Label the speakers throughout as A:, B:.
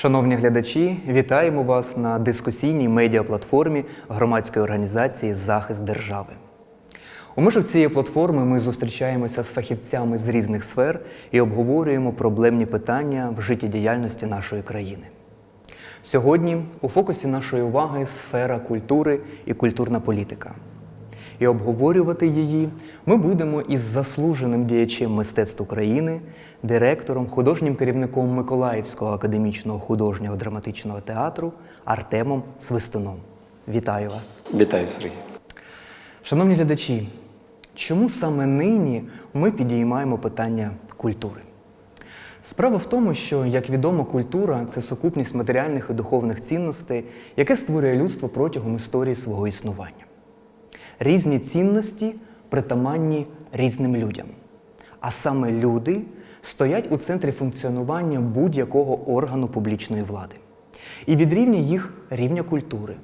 A: Шановні глядачі, вітаємо вас на дискусійній медіаплатформі громадської організації Захист держави. У межах цієї платформи ми зустрічаємося з фахівцями з різних сфер і обговорюємо проблемні питання в життєдіяльності нашої країни. Сьогодні у фокусі нашої уваги сфера культури і культурна політика. І обговорювати її ми будемо із заслуженим діячем мистецтв України, директором, художнім керівником Миколаївського академічного художнього драматичного театру Артемом Свистуном. Вітаю вас!
B: Вітаю, Сергій.
A: Шановні глядачі, чому саме нині ми підіймаємо питання культури? Справа в тому, що, як відомо, культура це сукупність матеріальних і духовних цінностей, яке створює людство протягом історії свого існування. Різні цінності притаманні різним людям. А саме люди стоять у центрі функціонування будь-якого органу публічної влади. І від рівня їх рівня культури,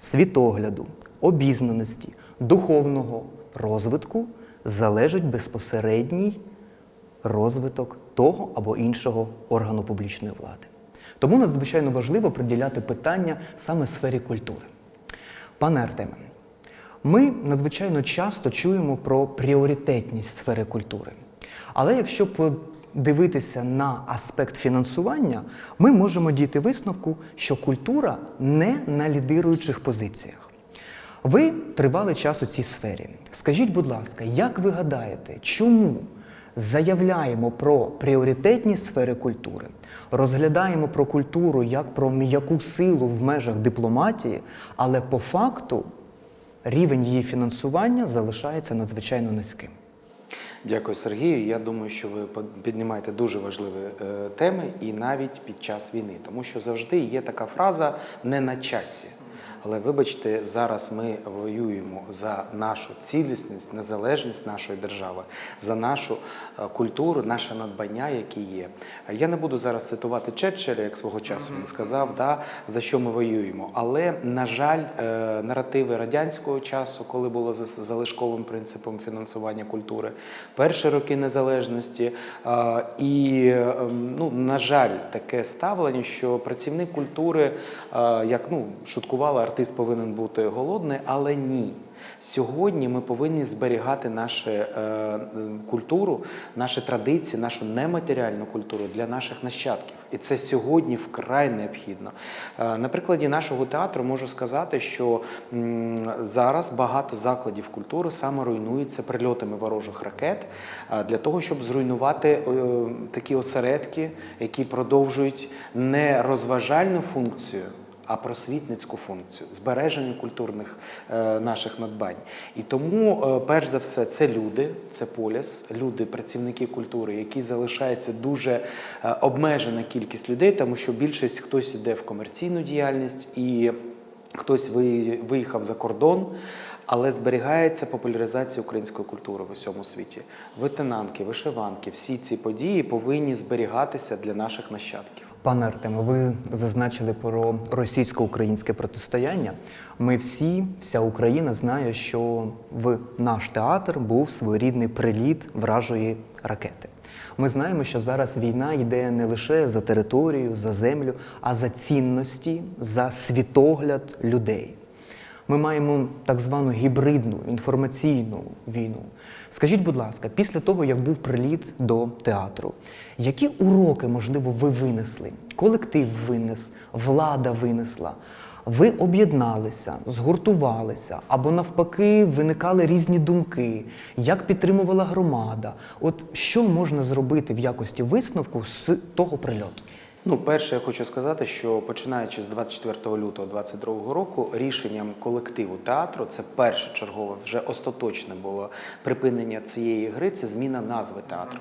A: світогляду, обізнаності, духовного розвитку залежить безпосередній розвиток того або іншого органу публічної влади. Тому надзвичайно важливо приділяти питання саме сфері культури. Пане Артеме, ми надзвичайно часто чуємо про пріоритетність сфери культури. Але якщо подивитися на аспект фінансування, ми можемо дійти висновку, що культура не на лідируючих позиціях. Ви тривалий час у цій сфері. Скажіть, будь ласка, як ви гадаєте, чому заявляємо про пріоритетні сфери культури, розглядаємо про культуру як про м'яку силу в межах дипломатії, але по факту рівень її фінансування залишається надзвичайно низьким?
B: Дякую, Сергію. Я думаю, що ви піднімаєте дуже важливі е, теми і навіть під час війни, тому що завжди є така фраза не на часі. Але вибачте, зараз ми воюємо за нашу цілісність, незалежність нашої держави, за нашу е, культуру, наше надбання, які є. Я не буду зараз цитувати Черчилля, як свого часу він сказав, да, за що ми воюємо. Але, на жаль, е, наративи радянського часу, коли було за залишковим принципом фінансування культури, перші роки незалежності, е, і, е, ну, на жаль, таке ставлення, що працівник культури, як ну, шуткували, артист повинен бути голодний, але ні. Сьогодні ми повинні зберігати нашу е, культуру, наші традиції, нашу нематеріальну культуру для наших нащадків. І це сьогодні вкрай необхідно. Е, на прикладі нашого театру можу сказати, що м, зараз багато закладів культури саме руйнуються прильотами ворожих ракет е, для того, щоб зруйнувати е, такі осередки, які продовжують не розважальну функцію а просвітницьку функцію, збереження культурних е, наших надбань. І тому, е, перш за все, це люди, це поліс, люди, працівники культури, які залишається дуже е, обмежена кількість людей, тому що більшість хтось іде в комерційну діяльність і хтось ви- виїхав за кордон. Але зберігається популяризація української культури в усьому світі. Витинанки, вишиванки, всі ці події повинні зберігатися для наших нащадків.
A: Пане Артеме, ви зазначили про російсько-українське протистояння. Ми всі, вся Україна знає, що в наш театр був своєрідний приліт вражої ракети. Ми знаємо, що зараз війна йде не лише за територію, за землю, а за цінності, за світогляд людей. Ми маємо так звану гібридну інформаційну війну. Скажіть, будь ласка, після того, як був приліт до театру, які уроки, можливо, ви винесли? Колектив винес, влада винесла. Ви об'єдналися, згуртувалися, або навпаки, виникали різні думки, як підтримувала громада. От що можна зробити в якості висновку з того прильоту?
B: Ну, перше, я хочу сказати, що починаючи з 24 лютого 2022 року, рішенням колективу театру, це перше чергове, вже остаточне було припинення цієї гри, це зміна назви театру.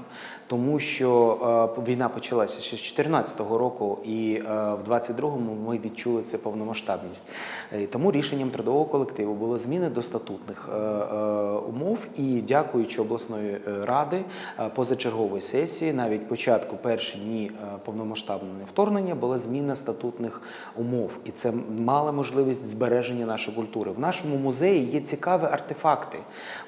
B: Тому що е, війна почалася ще з 2014 року, і е, в 22-му ми відчули це повномасштабність. Е, тому рішенням трудового колективу було зміни до статутних е, е, умов. І дякуючи обласної е, ради, е, позачергової сесії, навіть початку перші дні е, повномасштабної повномасштабне вторгнення була зміна статутних умов, і це мала можливість збереження нашої культури. В нашому музеї є цікаві артефакти.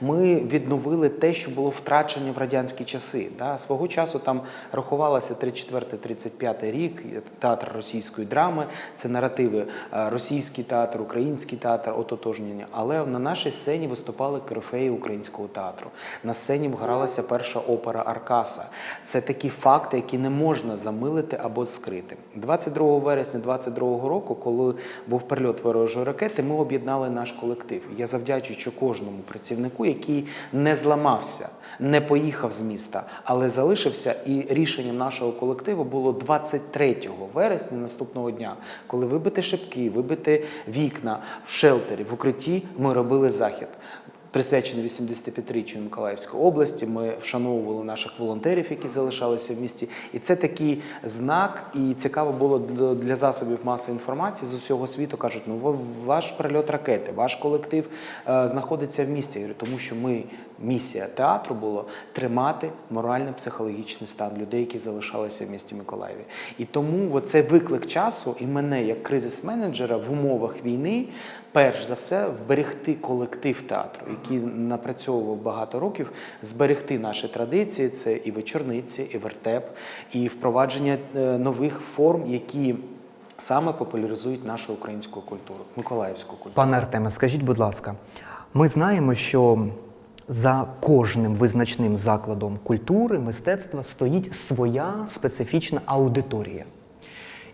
B: Ми відновили те, що було втрачено в радянські часи. Да? Свого часу там рахувалося 34-35 рік, театр російської драми, це наративи е, російський театр, український театр, ототожнення. Але на нашій сцені виступали корифеї українського театру. На сцені гралася перша опера Аркаса. Це такі факти, які не можна замилити або скрити. 22 вересня 22 року, коли був прильот ворожої ракети, ми об'єднали наш колектив. Я завдячуючи кожному працівнику, який не зламався. Не поїхав з міста, але залишився. І рішенням нашого колективу було 23 вересня наступного дня, коли вибити шибки, вибити вікна в шелтері, в укритті. Ми робили захід. Присвячений 85-річчю Миколаївської області. Ми вшановували наших волонтерів, які залишалися в місті. І це такий знак, і цікаво було для- засобів масової інформації з усього світу. кажуть, ну ваш прильот ракети, ваш колектив е, знаходиться в місті. Я говорю, тому що ми місія театру було тримати морально-психологічний стан людей, які залишалися в місті Миколаєві. І тому це виклик часу, і мене як кризис-менеджера в умовах війни, перш за все, вберегти колектив театру, який напрацьовував багато років, зберегти наші традиції. Це і вечорниці, і вертеп, і впровадження е, нових форм, які саме популяризують нашу українську культуру, миколаївську культуру.
A: Пане Артеме, скажіть, будь ласка, ми знаємо, що за кожним визначним закладом культури, мистецтва стоїть своя специфічна аудиторія.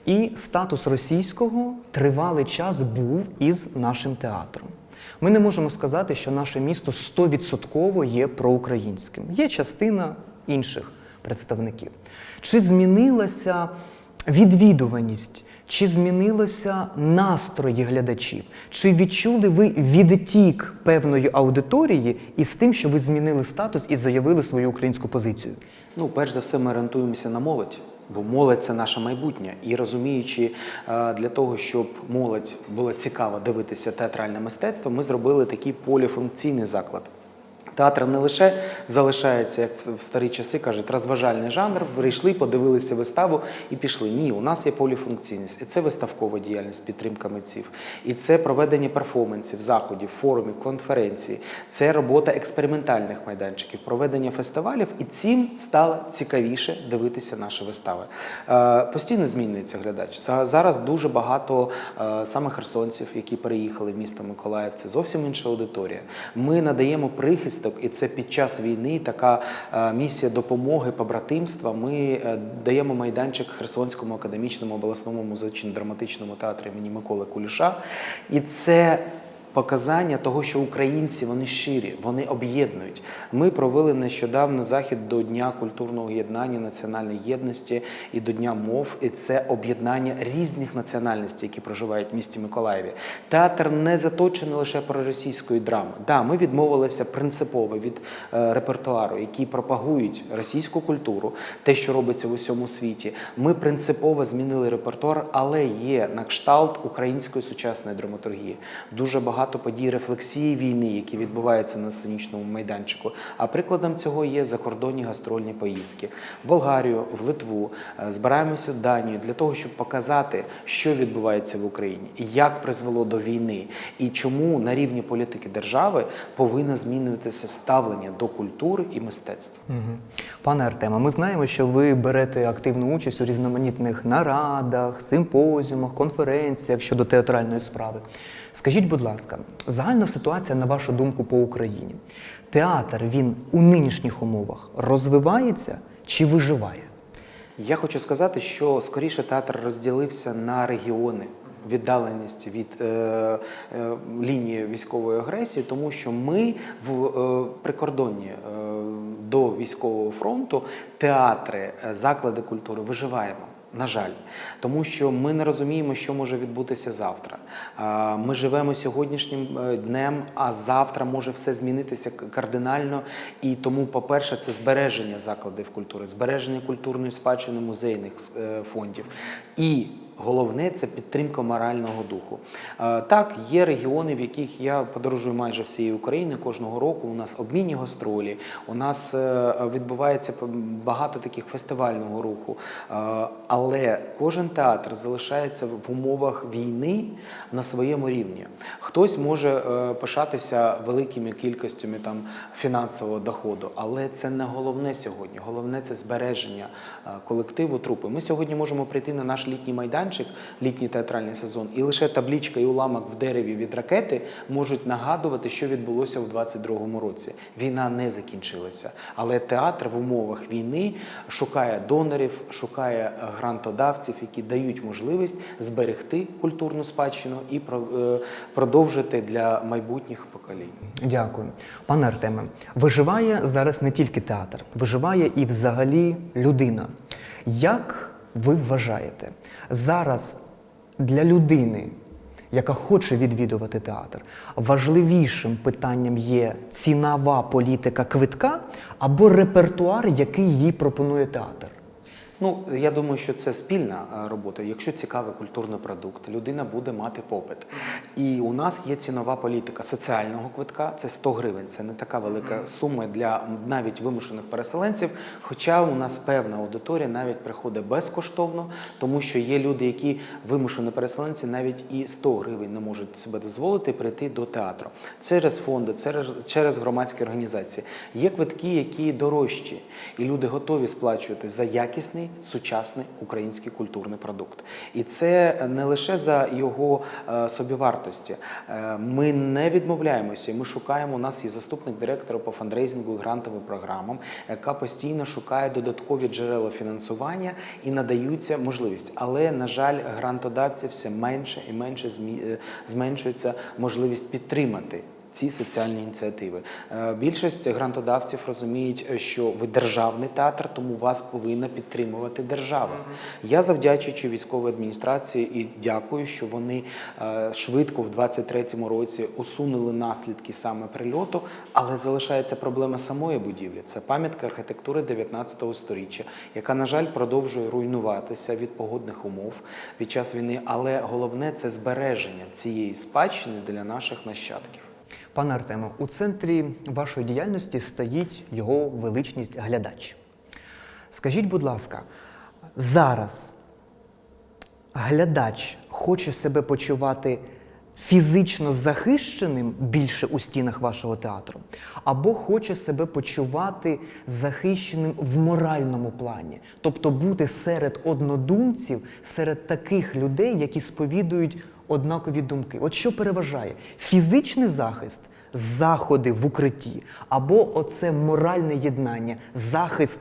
A: І статус російського тривалий час був із нашим театром. Ми не можемо сказати, що наше місто 100% є проукраїнським. Є частина інших представників. Чи змінилася відвідуваність? Чи змінилося настрої глядачів? Чи відчули ви відтік певної аудиторії із тим, що ви змінили статус і заявили свою українську позицію?
B: Ну, перш за все, ми орієнтуємося на молодь, бо молодь це наше майбутнє. І розуміючи, е, для того, щоб молодь була цікава дивитися театральне мистецтво, ми зробили такий поліфункційний заклад. Театр не лише залишається, як в старі часи кажуть, розважальний жанр. Прийшли, подивилися виставу і пішли. Ні, у нас є поліфункційність. І це виставкова діяльність, підтримка митців, і це проведення перформансів, заходів, форумів, конференцій, це робота експериментальних майданчиків, проведення фестивалів. І цим стало цікавіше дивитися наші вистави. Е, Постійно змінюється глядач. Зараз дуже багато е, саме херсонців, які переїхали в місто Миколаїв. Це зовсім інша аудиторія. Ми надаємо прихисток, і це під час війни така е, місія допомоги побратимства. Ми е, даємо майданчик Херсонському академічному обласному музично-драматичному театрі імені Миколи Куліша. І це показання того, що українці вони щирі, вони об'єднують. Ми провели нещодавно захід до Дня культурного єднання, національної єдності і до Дня мов. І це об'єднання різних національностей, які проживають в місті Миколаєві. Театр не заточений лише про російської драми. Да, ми відмовилися принципово від е, репертуару, які пропагують російську культуру, те, що робиться в усьому світі. Ми принципово змінили репертуар, але є на кшталт української сучасної драматургії. Дуже багато подій рефлексії війни, які відбуваються на сценічному майданчику. А прикладом цього є закордонні гастрольні поїздки в Болгарію, в Литву. Е, Збираємося в Данію для того, щоб показати, що відбувається в Україні, як призвело до війни, і чому на рівні політики держави повинно змінюватися ставлення до культури і мистецтва.
A: Пане Артеме, ми знаємо, що ви берете активну участь у різноманітних нарадах, симпозіумах, конференціях щодо театральної справи. Скажіть, будь ласка, загальна ситуація, на вашу думку, по Україні. Театр він у нинішніх умовах розвивається чи виживає?
B: Я хочу сказати, що скоріше театр розділився на регіони. Віддаленість від е, е, лінії військової агресії, тому що ми в е, прикордонні е, до військового фронту театри, е, заклади культури виживаємо. На жаль, тому що ми не розуміємо, що може відбутися завтра. Ми живемо сьогоднішнім е, днем, а завтра може все змінитися кардинально. І тому, по-перше, це збереження закладів культури, збереження культурної спадщини музейних е, фондів і Головне це підтримка морального духу. Е, Так, є регіони, в яких я подорожую майже всією Україною кожного року. У нас обмінні гастролі, у нас е, відбувається багато таких фестивального руху. Е, Але кожен театр залишається в умовах війни на своєму рівні. Хтось може пишатися великими кількостями там фінансового доходу, але це не головне сьогодні. Головне це збереження колективу трупи. Ми сьогодні можемо прийти на наш літній майданчик, літній театральний сезон, і лише таблічка і уламок в дереві від ракети можуть нагадувати, що відбулося в 22-му році. Війна не закінчилася, але театр в умовах війни шукає донорів, шукає е, грантодавців, які дають можливість зберегти культурну спадщину і е, продовжити для майбутніх поколінь.
A: Дякую. Пане Артеме, виживає зараз не тільки театр, виживає і взагалі людина. Як ви вважаєте, зараз для людини, яка хоче відвідувати театр, важливішим питанням є цінова політика квитка або репертуар, який їй пропонує театр?
B: Ну, я думаю, що це спільна е, робота. Якщо цікавий культурний продукт, людина буде мати попит. І у нас є цінова політика соціального квитка. Це 100 гривень. Це не така велика сума для навіть вимушених переселенців. Хоча у нас певна аудиторія навіть приходить безкоштовно, тому що є люди, які вимушені переселенці, навіть і 100 гривень не можуть себе дозволити прийти до театру через фонди, через, через громадські організації. Є квитки, які дорожчі, і люди готові сплачувати за якісний сучасний український культурний продукт. І це не лише за його е, собівартості. Е, ми не відмовляємося. Ми шукаємо. У нас є заступник директора по фандрейзингу і грантовим програмам, яка постійно шукає додаткові джерела фінансування і надаються можливість. Але на жаль, грантодавців все менше і менше змі- е, зменшується можливість підтримати ці соціальні ініціативи. Е, Більшість грантодавців розуміють, е, що ви державний театр, тому вас повинна підтримувати держава. Я завдячуючи військовій адміністрації і дякую, що вони е, швидко в 23-му році усунули наслідки саме прильоту, але залишається проблема самої будівлі. Це пам'ятка архітектури 19 століття, яка, на жаль, продовжує руйнуватися від погодних умов під час війни. Але головне це збереження цієї спадщини для наших нащадків.
A: Пане Артеме, у центрі вашої діяльності стоїть його величність глядач. Скажіть, будь ласка, зараз глядач хоче себе почувати фізично захищеним більше у стінах вашого театру, або хоче себе почувати захищеним в моральному плані, тобто бути серед однодумців, серед таких людей, які сповідують однакові думки. От що переважає? Фізичний захист, заходи в укритті, або оце моральне єднання, захист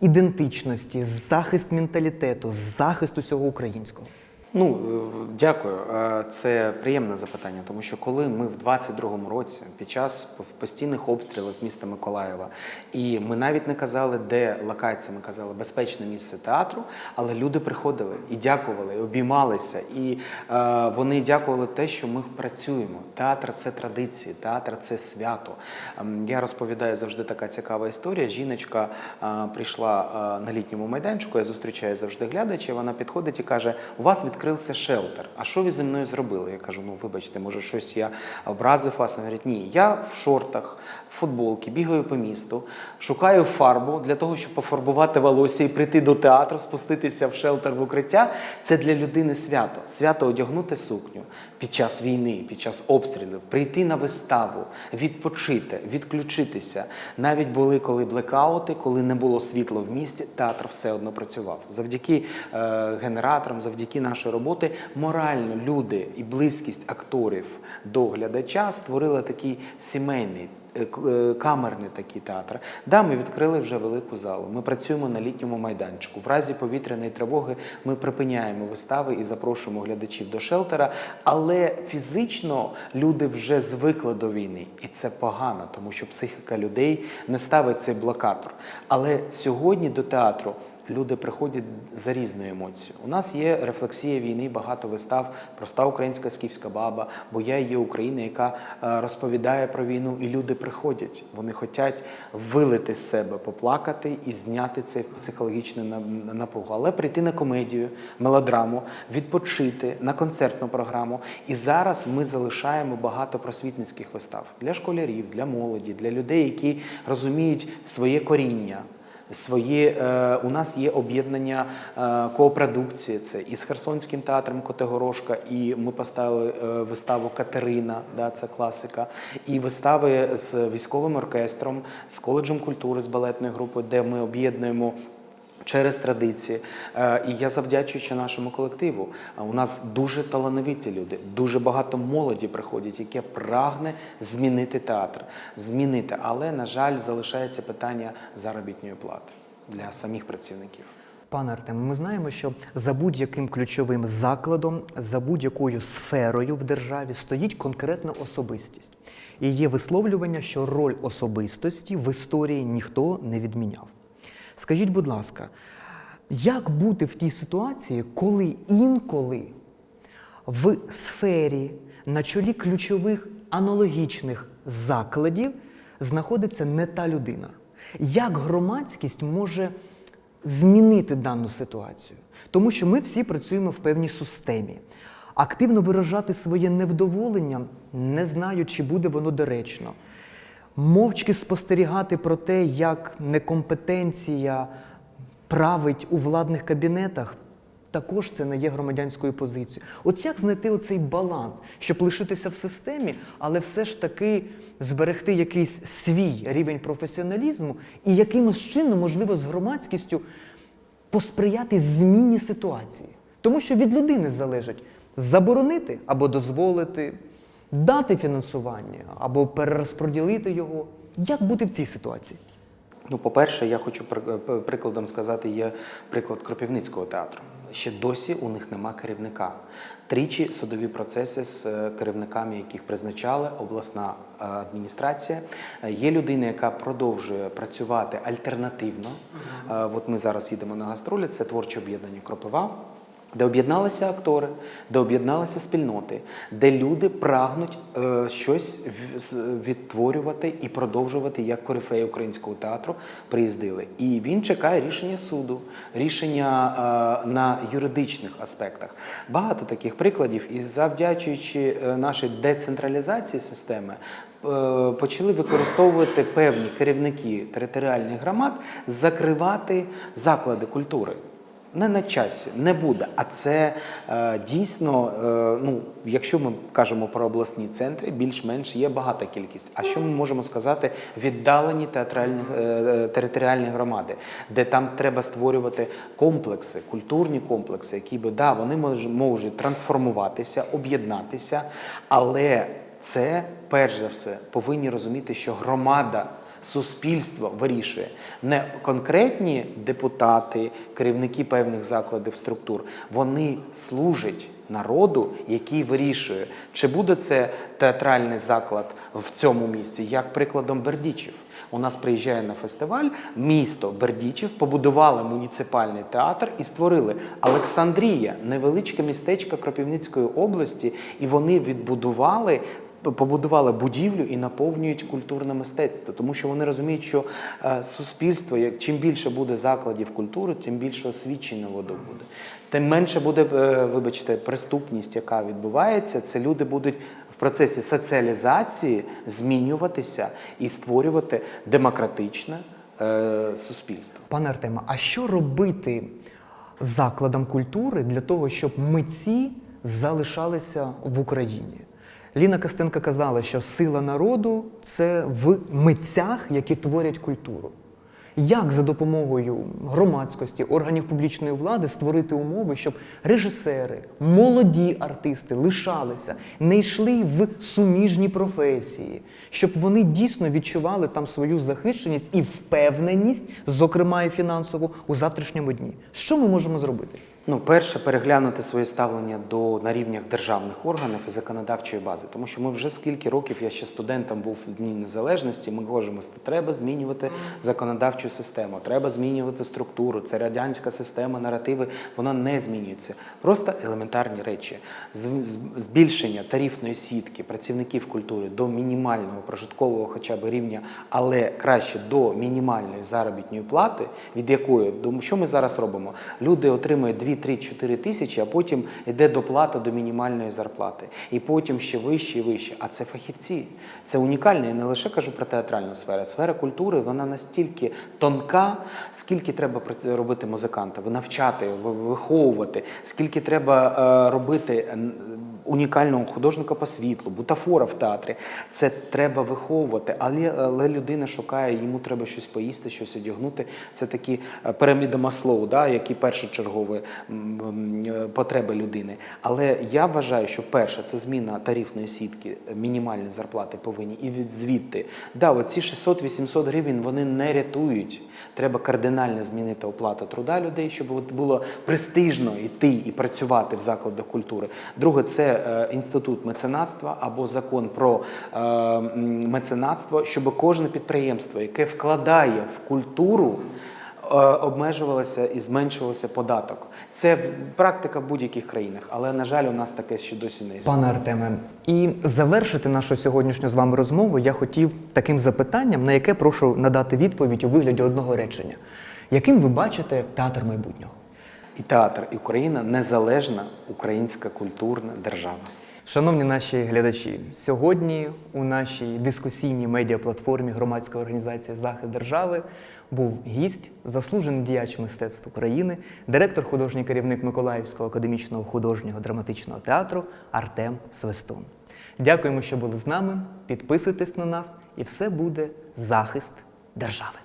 A: ідентичності, захист менталітету, захист усього українського.
B: Ну, е, дякую. Е, Це приємне запитання, тому що коли ми в 22-му році, під час постійних обстрілів міста Миколаєва, і ми навіть не казали, де локація, ми казали безпечне місце театру, але люди приходили і дякували, і обіймалися, і е, вони дякували те, що ми працюємо. Театр це традиції, театр це свято. Ем, Я розповідаю завжди така цікава історія. Жіночка е, прийшла е, на літньому майданчику, я зустрічаю завжди глядачів. Вона підходить і каже: У вас відкрився шелтер. А що ви зі мною зробили? Я кажу: ну вибачте, може, щось я образив вас. Вона говорить, ні, я в шортах, в футболці, бігаю по місту, шукаю фарбу для того, щоб пофарбувати волосся і прийти до театру, спуститися в шелтер в укриття. Це для людини свято. Свято одягнути сукню під час війни, під час обстрілів, прийти на виставу, відпочити, відключитися. Навіть були коли блекаути, коли не було світла в місті, театр все одно працював. Завдяки е, генераторам, завдяки нашій роботи, морально люди і близькість акторів до глядача створили такий сімейний. е, е, Камерний такий театр. Да, ми відкрили вже велику залу. Ми працюємо на літньому майданчику. В разі повітряної тривоги ми припиняємо вистави і запрошуємо глядачів до шелтера. Але фізично люди вже звикли до війни, і це погано, тому що психіка людей не ставить цей блокатор. Але сьогодні до театру люди приходять за різною емоцією. У нас є рефлексія війни, багато вистав, проста українська скіфська баба, бо я є Україна, яка е, розповідає про війну, і люди приходять. Вони хочуть вилити з себе, поплакати і зняти цей психологічний на- напругу. Але прийти на комедію, мелодраму, відпочити на концертну програму. І зараз ми залишаємо багато просвітницьких вистав для школярів, для молоді, для людей, які розуміють своє коріння. Своє е, у нас є об'єднання е, коопродукції. Це і з Херсонським театром Котегорошка, і ми поставили е, виставу Катерина, да, це класика, і вистави з військовим оркестром, з коледжем культури, з балетною групою, де ми об'єднуємо. Через традиції, Е, і я завдячуючи нашому колективу. У нас дуже талановиті люди, дуже багато молоді приходять, яке прагне змінити театр, змінити. Але на жаль, залишається питання заробітної плати для самих працівників.
A: Пане Артем, ми знаємо, що за будь-яким ключовим закладом, за будь-якою сферою в державі стоїть конкретна особистість. І є висловлювання, що роль особистості в історії ніхто не відміняв. Скажіть, будь ласка, як бути в тій ситуації, коли інколи в сфері на чолі ключових аналогічних закладів знаходиться не та людина. Як громадськість може змінити дану ситуацію? Тому що ми всі працюємо в певній системі. Активно виражати своє невдоволення, не знаю, чи буде воно доречно. Мовчки спостерігати про те, як некомпетенція править у владних кабінетах, також це не є громадянською позицією. От як знайти оцей баланс, щоб лишитися в системі, але все ж таки зберегти якийсь свій рівень професіоналізму і якимось чином, можливо, з громадськістю посприяти зміні ситуації. Тому що від людини залежить заборонити або дозволити, дати фінансування або перерозподілити його. Як бути в цій ситуації?
B: Ну, по-перше, я хочу е, прикладом сказати, є приклад Кропивницького театру. Ще досі у них нема керівника. Тричі судові процеси з е, керівниками, яких призначала обласна е, адміністрація. Є людина, яка продовжує працювати альтернативно. От ми зараз їдемо на гастролі, це творче об'єднання Кропива. Де об'єдналися актори, де об'єдналися спільноти, де люди прагнуть е, щось відтворювати і продовжувати як корифеї українського театру приїздили. І він чекає рішення суду, рішення е, на юридичних аспектах. Багато таких прикладів. І завдячуючи е, нашій децентралізації системи, е, почали використовувати певні керівники територіальних громад закривати заклади культури. Не на часі, не буде. А це е, дійсно, е, ну, якщо ми кажемо про обласні центри, більш-менш є багата кількість. А що ми можемо сказати? Віддалені театральні е, е, територіальні громади, де там треба створювати комплекси, культурні комплекси, які би да, вони мож- можуть трансформуватися, об'єднатися, але це перш за все повинні розуміти, що громада суспільство вирішує. Не конкретні депутати, керівники певних закладів структур. Вони служать народу, який вирішує, чи буде це театральний заклад в цьому місці, як прикладом Бердічів. У нас приїжджає на фестиваль. Місто Бердічів, побудували муніципальний театр і створили. Олександрія, невеличке містечко Кропивницької області, і вони відбудували побудували будівлю і наповнюють культурне мистецтво, тому що вони розуміють, що е, суспільство, як чим більше буде закладів культури, тим більше освічення воду буде. Тим менше буде, е, вибачте, преступність, яка відбувається. Це люди будуть в процесі соціалізації змінюватися і створювати демократичне е, суспільство.
A: Пане Артеме, а що робити закладам культури для того, щоб митці залишалися в Україні? Ліна Костенко казала, що сила народу це в митцях, які творять культуру. Як за допомогою громадськості, органів публічної влади створити умови, щоб режисери, молоді артисти лишалися, не йшли в суміжні професії, щоб вони дійсно відчували там свою захищеність і впевненість, зокрема і фінансову, у завтрашньому дні? Що ми можемо зробити?
B: Ну, перше, переглянути своє ставлення до на рівнях державних органів і законодавчої бази. Тому що ми вже скільки років, я ще студентом був в Дні Незалежності, ми говоримо, що треба змінювати законодавчу систему, треба змінювати структуру. Це радянська система, наративи, вона не змінюється. Просто елементарні речі. Збільшення тарифної сітки працівників культури до мінімального прожиткового хоча б рівня, але краще до мінімальної заробітної плати, від якої, тому що ми зараз робимо? Люди отримують 2, 3, 4 тисячі, а потім йде доплата до мінімальної зарплати. І потім ще вище і вище. А це фахівці. Це унікальне. Я не лише кажу про театральну сферу. Сфера культури вона настільки тонка, скільки треба робити музиканта, навчати, виховувати, скільки треба е, робити. Унікального художника по світлу, бутафора в театрі. Це треба виховувати, але, але людина шукає, йому треба щось поїсти, щось одягнути. Це такі е, піраміда Маслоу, да, які першочергові потреби людини. Але я вважаю, що перше це зміна тарифної сітки, мінімальні зарплати повинні і від звідти. Да, оці 600-800 гривень вони не рятують. Треба кардинально змінити оплату труда людей, щоб було престижно йти і працювати в закладах культури. Друге, це е, інститут меценатства або закон про е, меценатство, щоб кожне підприємство, яке вкладає в культуру, обмежувалося і зменшувався податок. Це практика в будь-яких країнах, але на жаль, у нас таке ще досі не існує.
A: Пане Артеме, і завершити нашу сьогоднішню з вами розмову я хотів таким запитанням, на яке прошу надати відповідь у вигляді одного речення. Яким ви бачите театр майбутнього?
B: І театр, і Україна незалежна українська культурна держава.
A: Шановні наші глядачі, сьогодні у нашій дискусійній медіаплатформі громадської організації Захист держави був гість, заслужений діяч мистецтв України, директор художній керівник Миколаївського академічного художнього драматичного театру Артем Свистун. Дякуємо, що були з нами. Підписуйтесь на нас, і все буде захист держави.